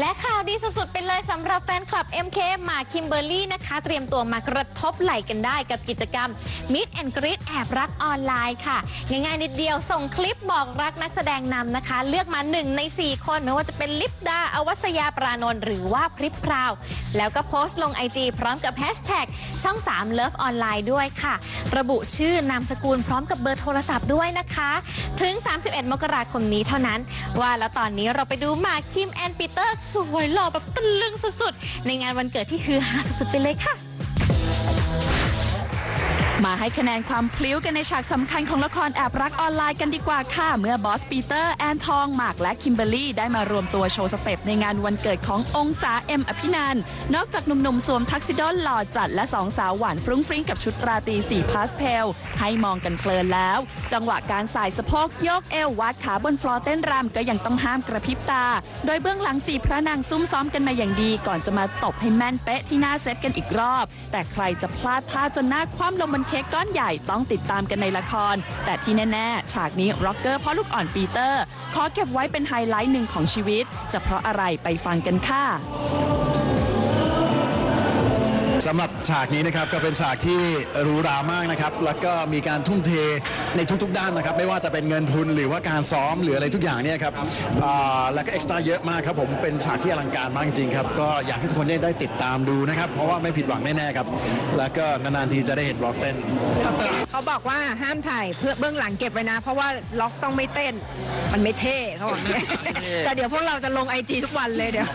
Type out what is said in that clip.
และข่าวดีสุดๆไปเลยสำหรับแฟนคลับ MK มาคิมเบอร์รี่นะคะ เตรียมตัวมากระทบไหลกันได้กับกิจกรรม Meet and Greet แอบรักออนไลน์ค่ะ ง่ายๆนิดเดียวส่งคลิปบอกรักนักแสดงนำนะคะ เลือกมา 1 ใน 4 คน ไม่ว่าจะเป็นลิปดา อวัสยาปรานนท์หรือว่าพริบพราว แล้วก็โพสต์ลง IG พร้อมกับแฮชแท็กช่อง 3 Love ออนไลน์ด้วยค่ะ ระบุชื่อนามสกุลพร้อมกับเบอร์โทรศัพท์ด้วยนะคะ ถึง 31 มกราคมนี้เท่านั้น ว่าแล้วตอนนี้เราไปดูมาคิมแอนปีเตอร์สวยหล่อแบบตะลึงสุดๆ ในงานวันเกิดที่ฮือฮาสุดๆไปเลยค่ะ มาให้คะแนนความพลิ้วกันในฉากสำคัญของละครแอบรักออนไลน์กันดีกว่าค่ะ เมื่อบอสปีเตอร์แอนทองหมากและคิมเบอร์รี่ได้มารวมตัวโชว์สเต็ปในงานวันเกิดขององศาเอ็มอภินันนอกจากหนุ่มๆ สวมทักซิโดหล่อจัดและสองสาวหวานฟรุ้งฟริ้งกับชุดราตรีสีพาสเทลให้มองกันเพลินแล้ว จังหวะการสายสะโพกโยกเอววาดขาบนฟลอร์เต้นรำก็ยังต้องห้ามกระพริบตา โดยเบื้องหลังสี่พระนางซุ่มซ้อมกันมาอย่างดี ก่อนจะมาตบให้แม่นเป๊ะที่หน้าเซตกันอีกรอบ แต่ใครจะพลาดท่าจนหน้าคว่ำลงบนเค้กก้อนใหญ่ต้องติดตามกันในละคร แต่ที่แน่ๆ ฉากนี้ร็อกเกอร์พ่อลูกอ่อนปีเตอร์ ขอเก็บไว้เป็นไฮไลท์หนึ่งของชีวิต จะเพราะอะไรไปฟังกันค่ะำหรับฉากนี้นะครับก็เป็นฉากที่หรูหรามากนะครับแล้วก็มีการทุ่มเทในทุกๆ ด้านนะครับ ไม่ว่าจะเป็นเงินทุนหรือว่าการซ้อมหรืออะไรทุกอย่างเนี่ยครับอ่าแล้วก็เอ็กซ์ตร้าเยอะมากครับผมเป็นฉากที่อลังการมากจริงๆครับก็อยากให้ทุกคนได้ได้ติดตามดูนะครับ เพราะว่าไม่ผิดหวังแน่ๆครับ แล้วก็นานๆทีจะได้เห็นร็อกเต้น เขาบอกว่าห้ามถ่ายเพื่อเบื้องหลังเก็บไว้นะ เพราะว่าล็อกต้องไม่เต้น มันไม่เท่เขาบอกเนี่ยแต่เดี๋ยวพวกเราจะลงไอจีทุกวันเลยเดี๋ยว